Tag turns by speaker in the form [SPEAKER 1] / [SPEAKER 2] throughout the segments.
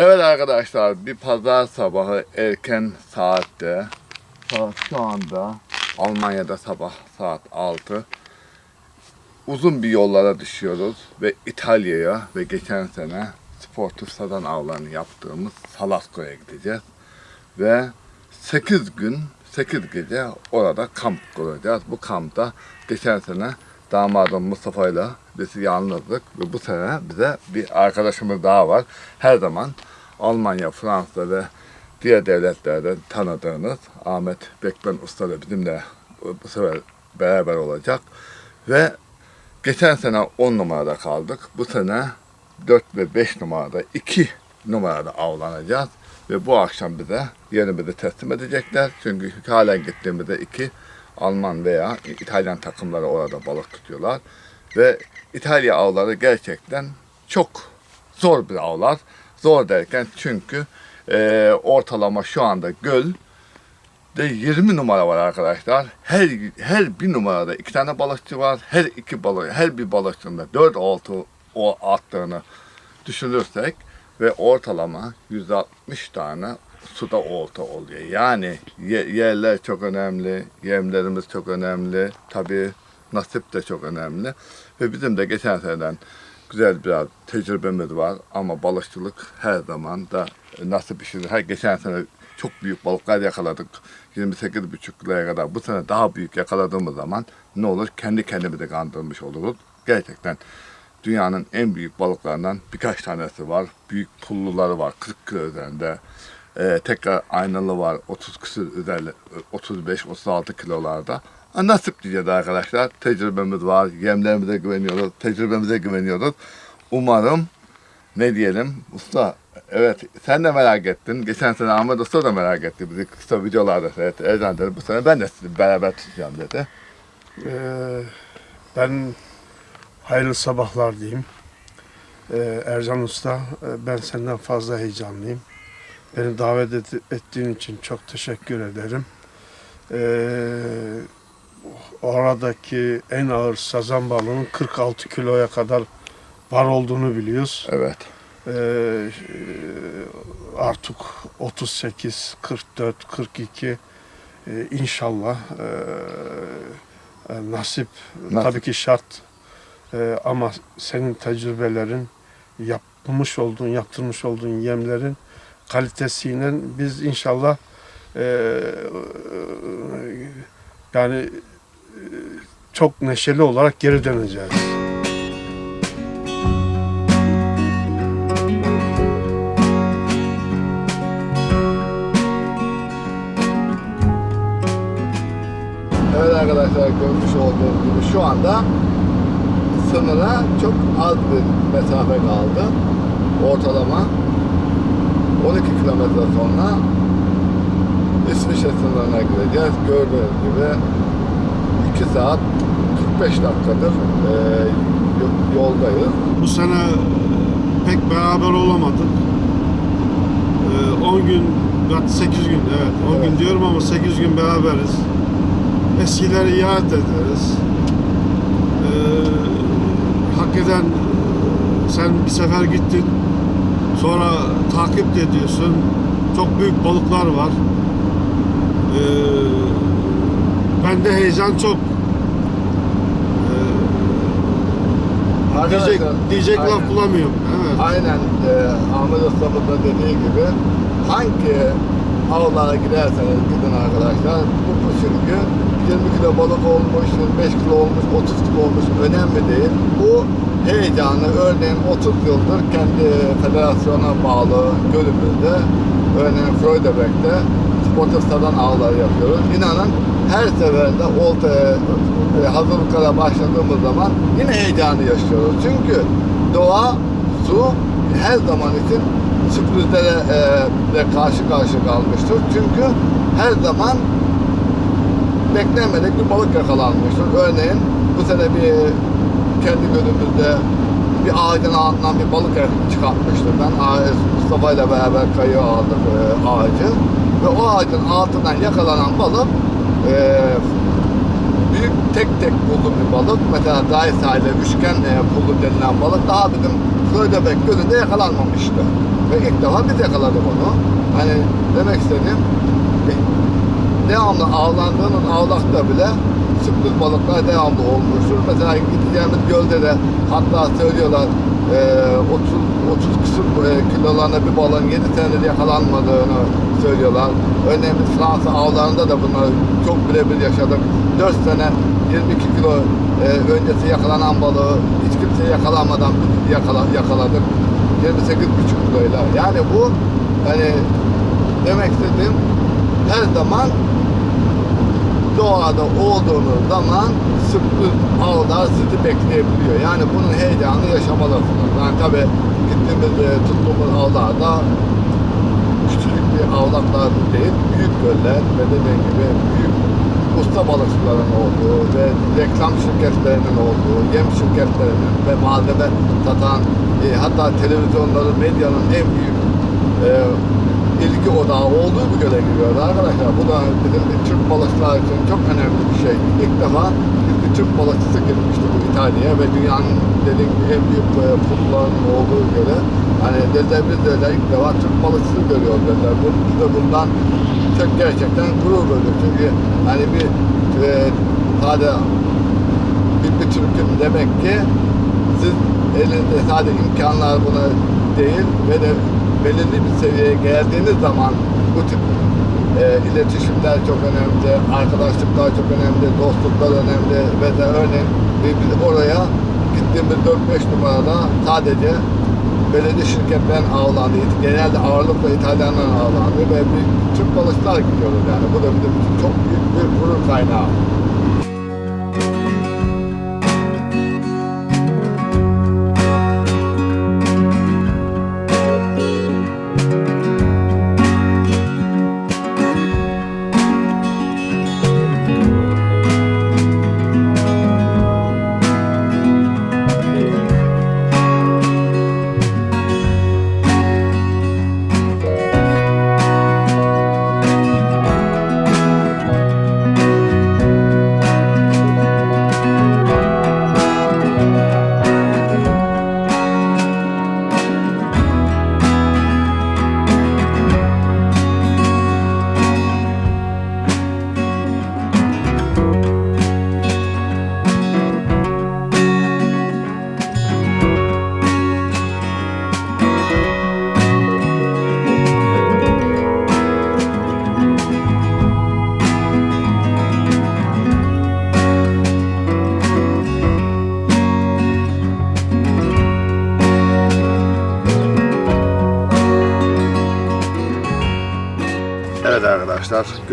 [SPEAKER 1] Evet arkadaşlar bir pazar sabahı erken saatte saat şu anda Almanya'da sabah saat 6 uzun bir yollara düşüyoruz ve İtalya'ya ve geçen sene sportif sadan avlarını yaptığımız Salasko'ya gideceğiz ve 8 gün 8 gece orada kamp kuracağız. Bu kampta geçen sene damadım Mustafa ile biz yalnızdık ve bu sene bize bir arkadaşımız daha var. Her zaman Almanya, Fransa ve diğer devletlerden tanıdığınız Ahmet Bekmen Usta da bizimle bu sefer beraber olacak. Ve geçen sene 10 numarada kaldık. Bu sene 4 ve 5 numarada 2 numarada avlanacağız. Ve bu akşam bize yerimizi teslim edecekler. Çünkü halen gittiğimizde iki Alman veya İtalyan takımları orada balık tutuyorlar. Ve İtalya avları gerçekten çok zor bir avlar. Zor derken çünkü e, ortalama şu anda göl de 20 numara var arkadaşlar. Her her bir numarada iki tane balıkçı var. Her iki balık her bir balıkçının da 4 oltu o attığını düşünürsek ve ortalama 160 tane suda olta oluyor. Yani ye- yerler çok önemli, yemlerimiz çok önemli, tabii nasip de çok önemli. Ve bizim de geçen seneden güzel biraz tecrübemiz var ama balıkçılık her zaman da nasip işidir. Her geçen sene çok büyük balıklar yakaladık. 28,5 kiloya kadar. Bu sene daha büyük yakaladığımız zaman ne olur? Kendi kendimizi kandırmış oluruz. Gerçekten dünyanın en büyük balıklarından birkaç tanesi var. Büyük pulluları var 40 kilo üzerinde. Ee, tekrar aynalı var 30 küsür üzerinde 35-36 kilolarda. Nasip diyeceğiz arkadaşlar. Tecrübemiz var. Yemlerimize güveniyoruz. Tecrübemize güveniyoruz. Umarım ne diyelim usta evet sen de merak ettin. Geçen sene Ahmet Usta da merak etti. Bizi kısa videolarda seyretti. Ercan dedi bu sene ben de sizi beraber tutacağım dedi.
[SPEAKER 2] Ee, ben hayırlı sabahlar diyeyim. Ee, Ercan Usta, e, ben senden fazla heyecanlıyım. Beni davet et- ettiğin için çok teşekkür ederim. Ee, oradaki en ağır sazan balığının 46 kiloya kadar var olduğunu biliyoruz.
[SPEAKER 1] Evet.
[SPEAKER 2] Ee, artık 38, 44, 42 ee, inşallah ee, e, nasip,
[SPEAKER 1] Nasip.
[SPEAKER 2] tabii ki şart Ee, ama senin tecrübelerin yapmış olduğun, yaptırmış olduğun yemlerin kalitesiyle biz inşallah ee, yani ee, çok neşeli olarak geri döneceğiz.
[SPEAKER 1] Evet arkadaşlar görmüş olduğunuz gibi şu anda sınıra çok az bir mesafe kaldı. Ortalama 12 kilometre sonra İsviçre sınırına gireceğiz. Gördüğünüz gibi 2 saat 45 dakikadır e, yoldayız.
[SPEAKER 2] Bu sene pek beraber olamadık. Ee, 10 gün, hatta 8 gün, evet 10
[SPEAKER 1] Evet.
[SPEAKER 2] gün diyorum ama 8 gün beraberiz. Eskileri iade ederiz. Ee, hakikaten sen bir sefer gittin, sonra takip ediyorsun. Çok büyük balıklar var. Ee, bende heyecan çok. Ee, diyecek, diyecek
[SPEAKER 1] aynen.
[SPEAKER 2] laf bulamıyorum. Evet.
[SPEAKER 1] Aynen e, Ahmet Usta'nın da dediği gibi hangi avlara giderseniz gidin arkadaşlar bu, çünkü 20 kilo balık olmuş, 25 kilo olmuş, 30 kilo olmuş önemli değil. Bu heyecanı örneğin 30 yıldır kendi federasyona bağlı gölümüzde örneğin Freudeberg'de sportif sadan avlar yapıyoruz. İnanın her seferinde oltaya e, hazırlıklara başladığımız zaman yine heyecanı yaşıyoruz. Çünkü doğa, su her zaman için sürprizlere e, karşı karşı kalmıştır. Çünkü her zaman beklenmedik bir balık yakalanmıştır. Örneğin bu sene bir kendi gölümüzde bir ağacın altından bir balık çıkartmıştım ben. Mustafa ile beraber kayığı aldık e, ağacı. Ve o ağacın altından yakalanan balık e, büyük tek tek pullu bir balık. Mesela Daysa ile üçgen e, pullu denilen balık daha bizim Söylebek Gölü'nde yakalanmamıştı. Ve ilk defa biz yakaladık onu. Hani demek istediğim e, devamlı avlandığının avlakta bile sürpriz balıklar devamlı olmuştur. Mesela gideceğimiz gölde de hatta söylüyorlar e, 30 30 küsur e, kilolarında bir balığın 7 senedir yakalanmadığını söylüyorlar. Örneğin Fransa avlarında da bunları çok birebir yaşadık. 4 sene 22 kilo e, öncesi yakalanan balığı hiç kimse yakalanmadan biz yakala, yakaladık. 28,5 kiloyla. Yani bu hani demek istediğim her zaman doğada olduğunuz zaman sürpriz avlar sizi bekleyebiliyor. Yani bunun heyecanını yaşamalısınız. Yani tabi gittiğimiz e, tuttuğumuz avlarda küçücük bir avlaklar değil, büyük göller ve dediğim gibi büyük usta balıkçıların olduğu ve reklam şirketlerinin olduğu, yem şirketlerinin ve malzeme satan, e, hatta televizyonların, medyanın en büyük e, ilgi odağı olduğu bir göle giriyoruz arkadaşlar. Bu da bizim Türk balıkçılar için çok önemli bir şey. İlk defa Türk balıkçısı girmişti bu İtalya'ya ve dünyanın dediğim gibi en büyük e, pulların olduğu göle. Hani dediler biz de ilk defa Türk balıkçısı görüyoruz dediler. Biz de bundan çok gerçekten gurur duyduk. Çünkü hani bir e, sadece bir, bir Türk'ün demek ki siz elinizde sadece imkanlar buna değil ve de belirli bir seviyeye geldiğiniz zaman bu tip e, iletişimler çok önemli, arkadaşlıklar çok önemli, dostluklar önemli ve de örneğin biz oraya gittiğimiz 4-5 numarada sadece belediye şirketlerin ağırlandığı, genelde ağırlıkla İtalyanların ağırlandığı ve bir Türk balıkçılar gidiyoruz yani. Bu da bizim çok büyük bir gurur kaynağı.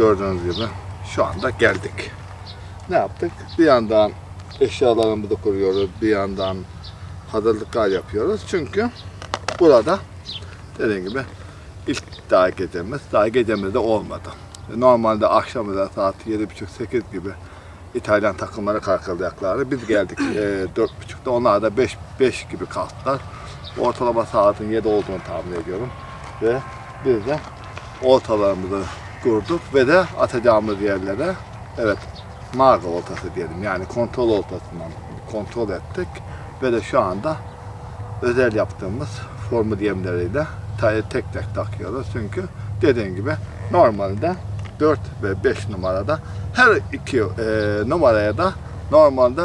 [SPEAKER 1] Gördüğünüz gibi şu anda geldik. Ne yaptık? Bir yandan eşyalarımızı kuruyoruz, bir yandan hazırlıklar yapıyoruz. Çünkü burada dediğim gibi ilk daha gecemiz, daha gecemiz de olmadı. Normalde akşamda saat 7.30-8 gibi İtalyan takımları kalkacaklardı. Biz geldik e, 4.30'da, onlar da 5, 5 gibi kalktılar. Ortalama saatin 7 olduğunu tahmin ediyorum. Ve biz de oltalarımızı kurduk ve de atacağımız yerlere evet mağara oltası diyelim. Yani kontrol oltasından kontrol ettik ve de şu anda özel yaptığımız formu diyemleriyle tek tek takıyoruz. Çünkü dediğim gibi normalde 4 ve 5 numarada her iki e, numaraya da normalde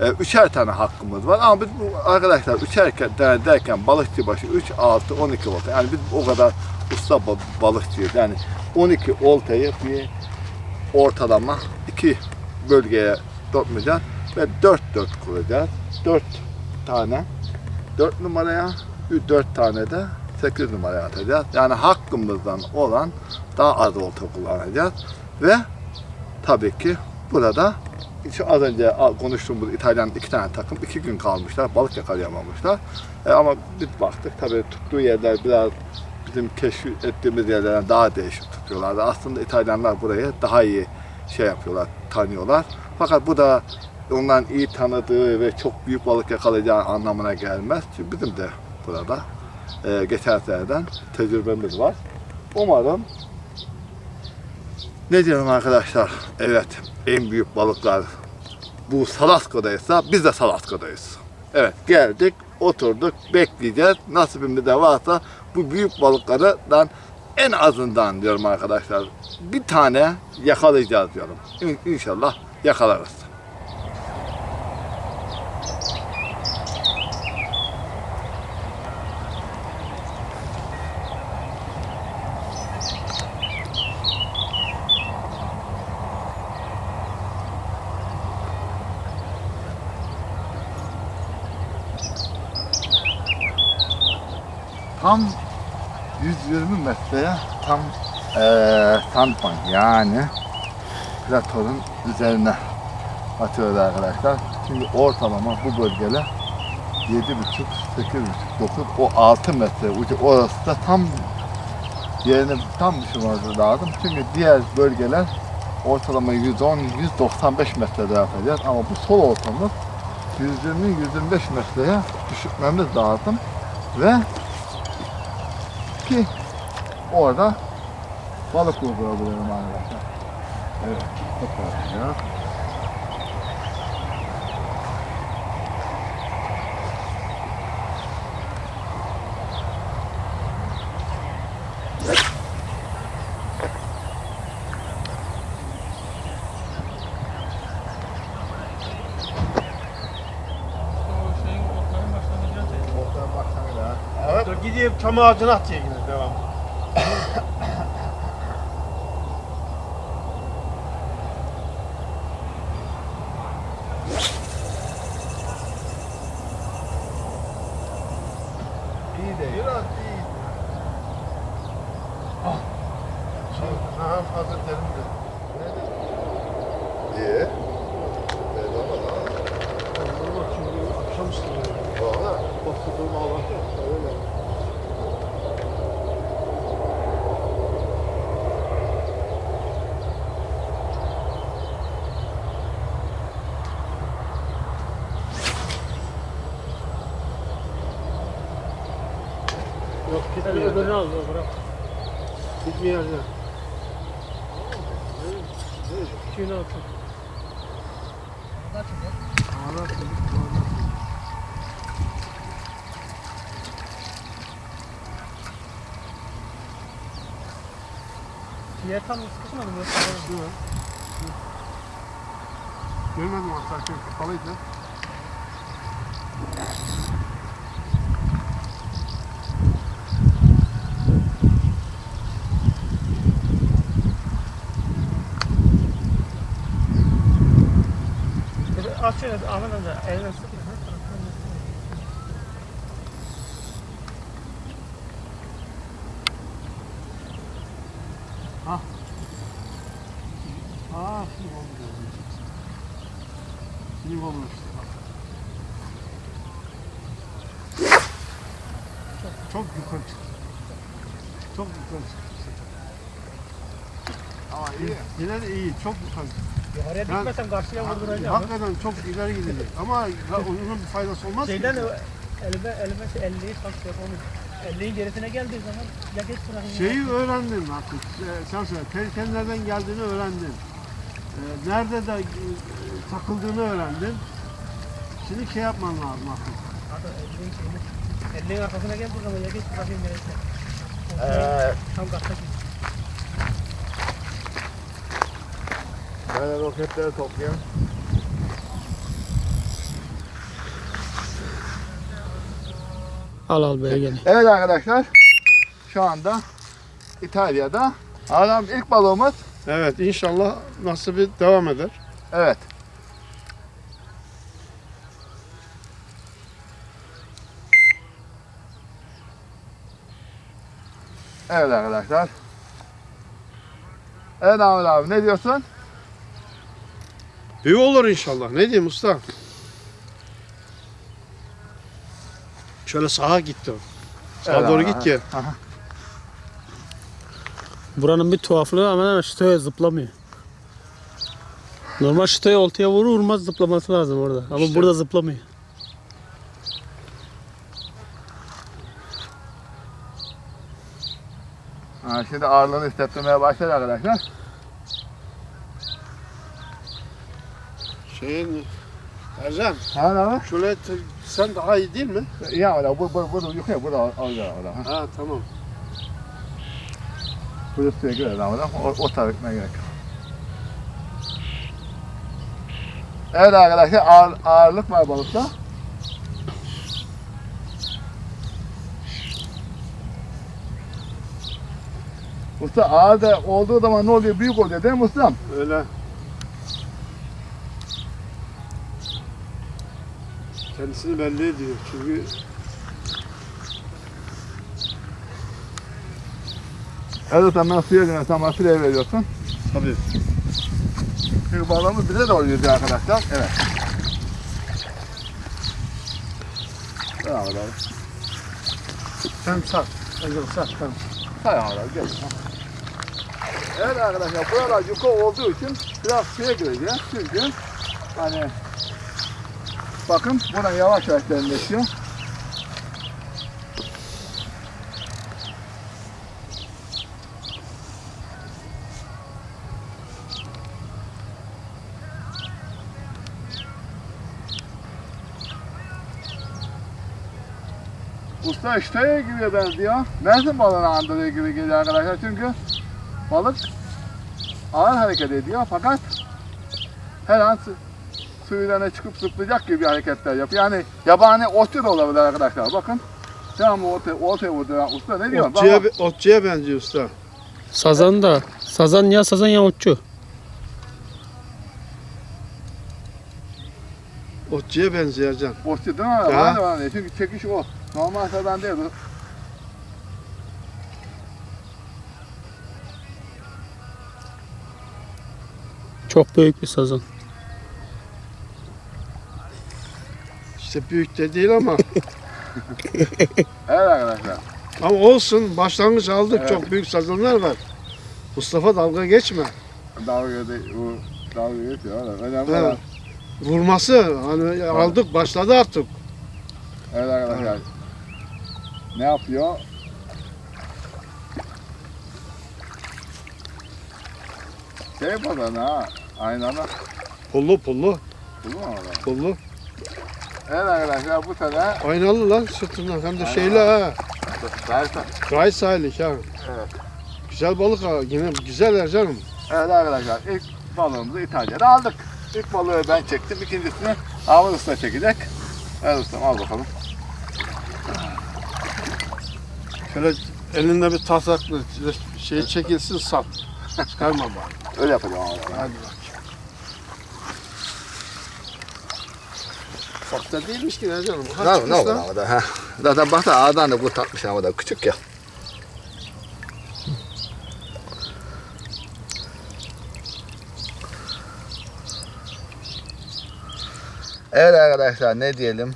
[SPEAKER 1] e, üçer tane hakkımız var. Ama biz bu arkadaşlar üçer tane derken balıkçı başı 3, 6, 12 olta yani biz o kadar usta ba- balıkçıyız yani 12 oltayı bir ortalama iki bölgeye tutmayacağız ve 4 4 kuracağız 4 tane 4 numaraya 4 tane de 8 numaraya atacağız yani hakkımızdan olan daha az olta kullanacağız ve tabii ki burada şu az önce konuştuğumuz İtalyan iki tane takım iki gün kalmışlar. Balık yakalayamamışlar. E, ama biz baktık tabii tuttuğu yerler biraz bizim keşif ettiğimiz yerlerden daha değişik tutuyorlardı. Aslında İtalyanlar burayı daha iyi şey yapıyorlar, tanıyorlar. Fakat bu da onların iyi tanıdığı ve çok büyük balık yakalayacağı anlamına gelmez. Çünkü bizim de burada e, geçen tecrübemiz var. Umarım ne diyorum arkadaşlar? Evet, en büyük balıklar bu Salaska'daysa biz de Salaska'dayız. Evet, geldik oturduk, bekleyeceğiz. Nasibimizde varsa bu büyük balıklardan en azından diyorum arkadaşlar bir tane yakalayacağız diyorum. İn- İnşallah yakalarız. Tam 120 metreye tam eee sandbank yani platonun üzerine atıyoruz arkadaşlar. Şimdi ortalama bu bölgede 7,5, 8,5, 9, o 6 metre ucu orası da tam yerini tam düşünmemiz lazım. Çünkü diğer bölgeler ortalama 110, 195 metrede yapacağız ama bu sol ortamız 120, 125 metreye düşürmemiz lazım ve ki orada balık vurgulayabilelim arkadaşlar. Evet, tekrar ya.
[SPEAKER 2] Gideyim çam ağacına atıyor yine
[SPEAKER 1] İyi değil.
[SPEAKER 2] Biraz iyi. Ah. Şu, ha, hazır derim de.
[SPEAKER 1] İyi. Evet ama da.
[SPEAKER 2] Normal çünkü akşamüstü böyle.
[SPEAKER 1] Valla.
[SPEAKER 2] Bastırdığım ağlar ya. Öyle. Yok
[SPEAKER 3] Sen
[SPEAKER 2] gitmiyor.
[SPEAKER 3] Öbürünü al bırak.
[SPEAKER 2] Gitmiyor ya.
[SPEAKER 3] Küçüğünü al.
[SPEAKER 2] Ağlar çocuk.
[SPEAKER 3] Yer tam sıkışmadı mı?
[SPEAKER 2] Görmedim hatta kapalıydı.
[SPEAKER 3] Şöyle Ahmet amca eline sık.
[SPEAKER 2] Aa şimdi oldu. Şimdi olmuş. Çok, çok yukarı çıktı. Çok yukarı çıktı.
[SPEAKER 1] Ama iyi.
[SPEAKER 2] Yine de iyi, çok yukarı çıktı.
[SPEAKER 3] Yukarıya
[SPEAKER 2] Ben-
[SPEAKER 3] dikmesen karşıya vurduracağım.
[SPEAKER 2] Hakikaten çok ileri gidecek. Ama onun bir faydası olmaz
[SPEAKER 3] Şeyden
[SPEAKER 2] ki.
[SPEAKER 3] elime elime şey 50'yi tak yapalım. 50'yin gerisine geldiği zaman ya geç bırakın. ya.
[SPEAKER 2] Şeyi öğrendin artık. Ee, Sen söyle. Tehlikenin nereden geldiğini öğrendin. Ee, Nerede de e, takıldığını öğrendin. Şimdi şey yapman lazım artık.
[SPEAKER 3] Hatta 50'yin şeyini. 50'yin arkasına geldiği zaman ya geç bırakayım gerisine.
[SPEAKER 1] Ee,
[SPEAKER 3] Tam karşıdaki.
[SPEAKER 1] Böyle roketleri topluyorum.
[SPEAKER 3] Al al böyle gel.
[SPEAKER 1] Evet arkadaşlar. Şu anda İtalya'da. Adam ilk balığımız.
[SPEAKER 2] Evet inşallah nasibi devam eder.
[SPEAKER 1] Evet. Evet arkadaşlar. Evet Ahmet abi ne diyorsun?
[SPEAKER 2] Büyük olur inşallah. Ne diyeyim usta? Şöyle sağa gitti o. Sağa
[SPEAKER 1] Evet
[SPEAKER 2] doğru
[SPEAKER 1] abi,
[SPEAKER 2] git ki.
[SPEAKER 1] Aha.
[SPEAKER 3] Buranın bir tuhaflığı ama şitoya zıplamıyor. Normal şitoya oltaya vurur vurmaz zıplaması lazım orada. Ama
[SPEAKER 2] İşte.
[SPEAKER 3] burada zıplamıyor.
[SPEAKER 1] Ha, şimdi ağırlığını hissettirmeye başladı arkadaşlar.
[SPEAKER 2] Şeyin Ercan
[SPEAKER 1] Ha abi?
[SPEAKER 2] şöyle te- Çeksen daha iyi değil mi?
[SPEAKER 1] Ya öyle bu bu bu yukarı bu da alacağım orada. Ha.
[SPEAKER 2] Tamam.
[SPEAKER 1] Bu da suya girer ama o, o taraf gitmeye gerek. yok. Evet arkadaşlar ağır, ağırlık var balıkta. Usta ağır da olduğu zaman ne oluyor? Büyük oluyor değil mi ustam?
[SPEAKER 2] Öyle. Kendisini belli ediyor çünkü
[SPEAKER 1] Evet ben suya sen bana fileye veriyorsun.
[SPEAKER 2] tabii
[SPEAKER 1] Çünkü balığımız bize doğru yüzüyor arkadaşlar. Evet. Devam edelim.
[SPEAKER 2] sat sen.
[SPEAKER 1] Tamam abi gel. Evet arkadaşlar buralar yukarı olduğu için biraz suya gireceğiz. Çünkü hani bakın buna yavaş yavaş derinleşiyor. Usta işteye giriyor benziyor. Mersin balığını andırıyor gibi geliyor arkadaşlar çünkü balık ağır hareket ediyor fakat her an su, suyuna çıkıp zıplayacak gibi hareketler yapıyor. Yani yabani otçu da olabilir arkadaşlar bakın. Tamam ortaya, ortaya vurdu. Usta ne diyor?
[SPEAKER 2] Otçuya,
[SPEAKER 1] Bak,
[SPEAKER 2] otçuya benziyor usta.
[SPEAKER 3] Sazan da. Sazan ya sazan ya otçu.
[SPEAKER 2] Otçuya benziyor Ercan.
[SPEAKER 1] Otçu değil mi?
[SPEAKER 2] Ya.
[SPEAKER 1] Var var diye. Çünkü çekiş o. Normal sadan değil. bu.
[SPEAKER 3] Çok büyük bir sazan.
[SPEAKER 2] İşte büyük de değil ama.
[SPEAKER 1] Evet arkadaşlar.
[SPEAKER 2] ama olsun başlangıç aldık.
[SPEAKER 1] Evet.
[SPEAKER 2] Çok büyük sazanlar var. Mustafa dalga geçme.
[SPEAKER 1] Dalga geçiyor. Bu dalga geçiyor. Önemli
[SPEAKER 2] Evet.
[SPEAKER 1] olan.
[SPEAKER 2] Vurması hani aldık başladı artık.
[SPEAKER 1] Evet arkadaşlar. Ne yapıyor? Şey bazen ha. Aynı anda.
[SPEAKER 2] Pullu pullu
[SPEAKER 1] Bulur mu
[SPEAKER 2] pullu.
[SPEAKER 1] Evet arkadaşlar bu sene
[SPEAKER 2] Aynalı lan sırtından hem de şeyle ha.
[SPEAKER 1] Zaten.
[SPEAKER 2] Gayet sahillik ha.
[SPEAKER 1] Evet.
[SPEAKER 2] Güzel balık ha. Yine güzel Ercan'ım.
[SPEAKER 1] Evet arkadaşlar ilk balığımızı İtalya'da aldık. İlk balığı ben çektim. ikincisini Ahmet Usta çekecek. Evet ustam al bakalım.
[SPEAKER 2] Şöyle elinde bir tasaklı şey çekilsin sat. Çıkarma bak.
[SPEAKER 1] Öyle yapacağım abi.
[SPEAKER 2] Hadi bak. Ufak da değilmiş ki Ercan'ım.
[SPEAKER 1] Ne, ne olur ama da ha. Zaten baksana ağdan da kurtarmış ama da küçük ya. Evet arkadaşlar ne diyelim.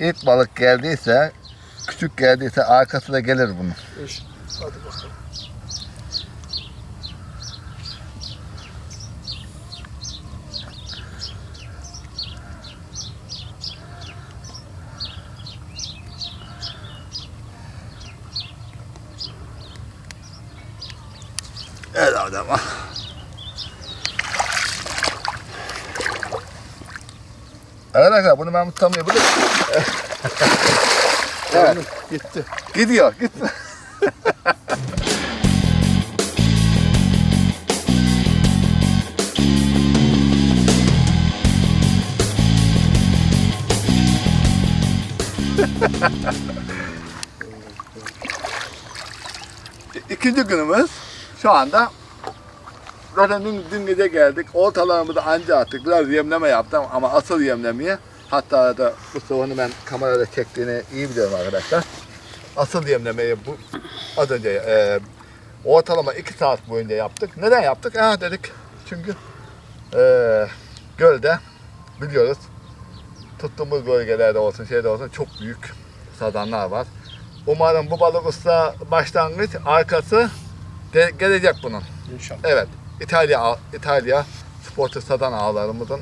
[SPEAKER 1] İlk balık geldiyse, küçük geldiyse arkası da gelir bunun.
[SPEAKER 2] Hadi bakalım.
[SPEAKER 1] Evet adama. Arkadaşlar bunu ben tutamayabilirim. evet.
[SPEAKER 2] Gitti.
[SPEAKER 1] Gidiyor. Gitti. İkinci günümüz şu anda zaten dün, dün gece geldik. Oltalarımızı anca attık. Biraz yemleme yaptım ama asıl yemlemeyi hatta da Mustafa'nın ben kamerada çektiğini iyi biliyorum arkadaşlar. Asıl yemlemeyi bu az önce e, ortalama 2 saat boyunca yaptık. Neden yaptık? Ha dedik çünkü e, gölde biliyoruz tuttuğumuz bölgelerde olsun şeyde olsun çok büyük sazanlar var. Umarım bu balık usta başlangıç arkası de, gelecek bunun.
[SPEAKER 2] İnşallah.
[SPEAKER 1] Evet. İtalya İtalya sportif sadan ağlarımızın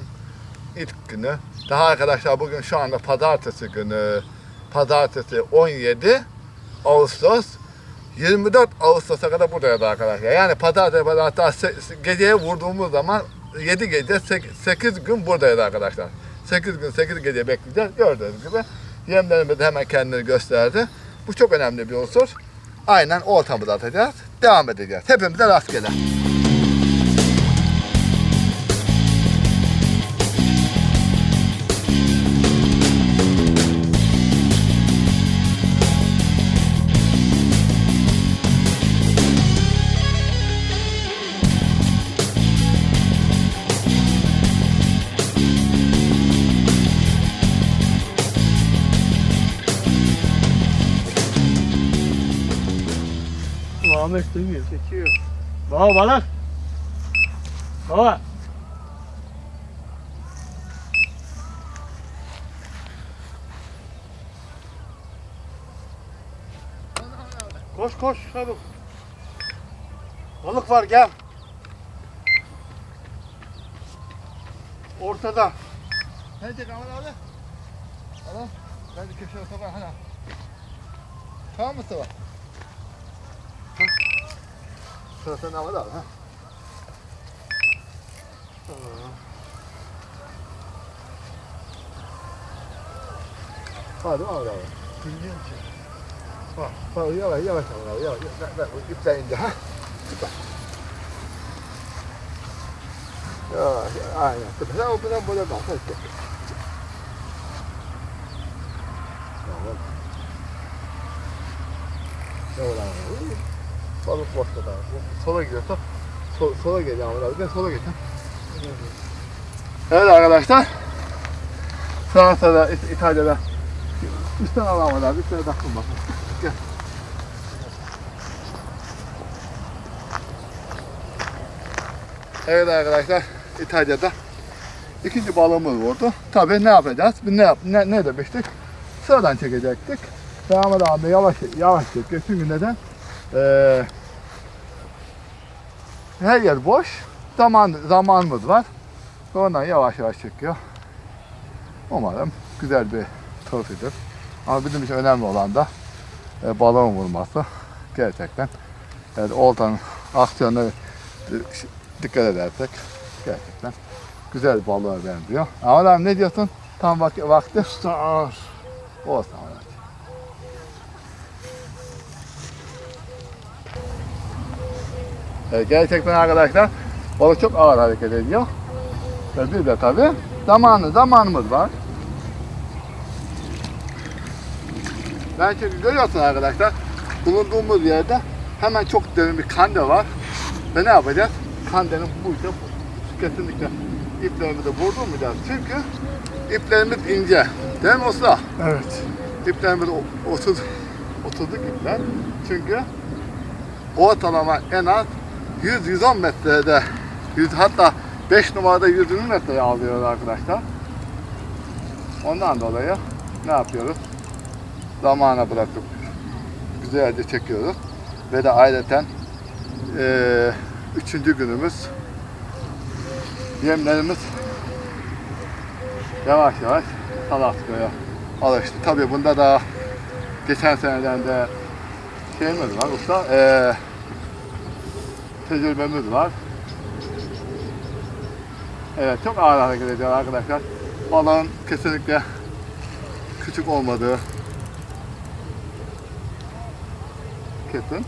[SPEAKER 1] ilk günü. Daha arkadaşlar bugün şu anda pazartesi günü. Pazartesi 17 Ağustos 24 Ağustos'a kadar buradayız arkadaşlar. Yani pazartesi hatta geceye vurduğumuz zaman 7 gece 8 gün buradayız arkadaşlar. 8 gün 8 gece bekleyeceğiz. Gördüğünüz gibi yemlerimiz hemen kendini gösterdi. Bu çok önemli bir unsur. Aynen ortamı da atacağız. Devam edeceğiz. Hepimize rastgele.
[SPEAKER 3] Muhammed duymuyor. Çekiyor. Baba balık. Baba.
[SPEAKER 2] Koş koş çabuk. Balık var gel. Ortada.
[SPEAKER 1] Hadi Kamal abi. Tamam. Ben de köşeye sabah hala. Tamam mı sabah? Sıra sen Ahmet abi ha. Hadi Ahmet abi.
[SPEAKER 2] Bilmiyorum ki.
[SPEAKER 1] Bak, bak yavaş yavaş Ahmet abi yavaş. Ben, ben ipten ince ha. Süper. Yavaş, aynen. Sen o buradan böyle bak. Hadi. Tamam. Yavaş abi. Balık boşta da. Sola gidiyorsa sol, sola geliyor Ahmet abi. Ben sola geçeceğim. Evet arkadaşlar. Fransa'da, İt- İtalya'da Üstten al Ahmet abi. Üstten takım bak. Gel. Evet arkadaşlar. İtalya'da ikinci balığımız vurdu. Tabii ne yapacağız? Biz ne yap ne, ne demiştik? Sıradan çekecektik. Ve Ahmet abi yavaş yavaş çekiyor. Çünkü neden? Ee, her yer boş. Zaman zamanımız var. Ondan yavaş yavaş çekiyor. Umarım güzel bir trofidir. Ama bizim için önemli olan da e, balon vurması. Gerçekten. Evet, oltanın aksiyonuna e, dikkat edersek gerçekten güzel balığa benziyor. Ama ne diyorsun? Tam vak- vakti.
[SPEAKER 2] Usta ağır.
[SPEAKER 1] Olsun Evet, gerçekten arkadaşlar balık çok ağır hareket ediyor. Ve bir de tabi zamanı, zamanımız var. Ben çünkü görüyorsun arkadaşlar bulunduğumuz yerde hemen çok derin bir kande var. Ve ne yapacağız? Kandenin bu işte kesinlikle iplerimizi vurdurmayacağız. Çünkü iplerimiz ince. Değil mi usta?
[SPEAKER 2] Evet.
[SPEAKER 1] İplerimiz o- 30 30'luk ipler. Çünkü ortalama en az 100-110 metrede 100, hatta 5 numarada 120 metreye alıyor arkadaşlar. Ondan dolayı ne yapıyoruz? Zamana bırakıp güzelce çekiyoruz. Ve de ayrıca eee üçüncü günümüz yemlerimiz yavaş yavaş Alaska'ya alıştı. Tabii bunda da geçen seneden de şeyimiz var usta, eee tecrübemiz var. Evet çok ağır hareket ediyor arkadaşlar. Balığın kesinlikle küçük olmadığı kesin.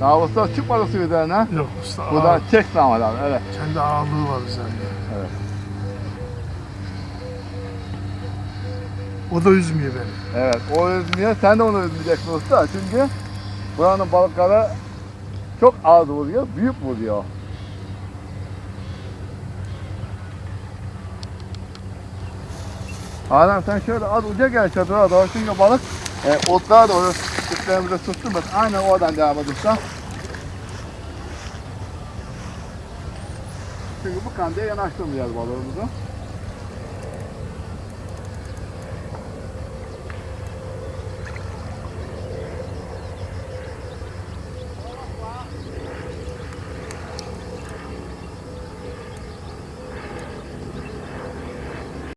[SPEAKER 1] Daha usta çıkmadı su üzerine.
[SPEAKER 2] Yok usta
[SPEAKER 1] Bu da çek Ahmet abi evet.
[SPEAKER 2] Kendi ağırlığı var üzerinde.
[SPEAKER 1] Evet.
[SPEAKER 2] O da üzmüyor beni.
[SPEAKER 1] Evet o üzmüyor sen de onu üzmeyeceksin usta çünkü buranın balıkları çok az vuruyor, büyük vuruyor. Adem sen şöyle az uca gel çadıra doğru çünkü balık e, otlara doğru üstlerimize tutturmaz. Aynen oradan devam usta. Çünkü bu kandaya yanaştırmayacağız balığımızı.